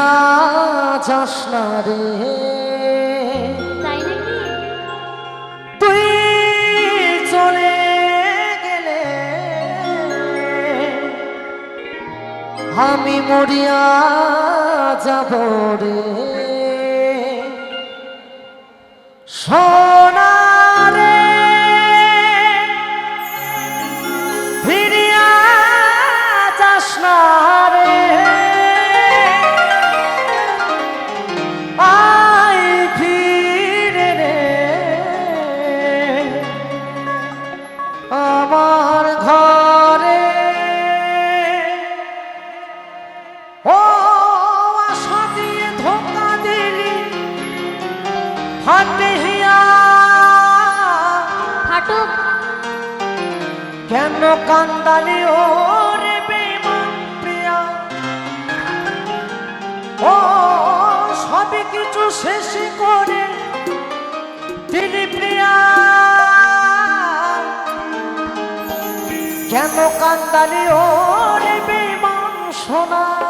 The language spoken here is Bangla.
ভুলিয়া যাস না রে। তুই চলে গেলে আমি মরিয়া যাব রে। সোনা কান্দালি ওর বেমান প্রিয়া। ও, সব কিছু শেষ করে তিনি প্রিয়া। কেন কান্দালি ওর বেমান সোনা?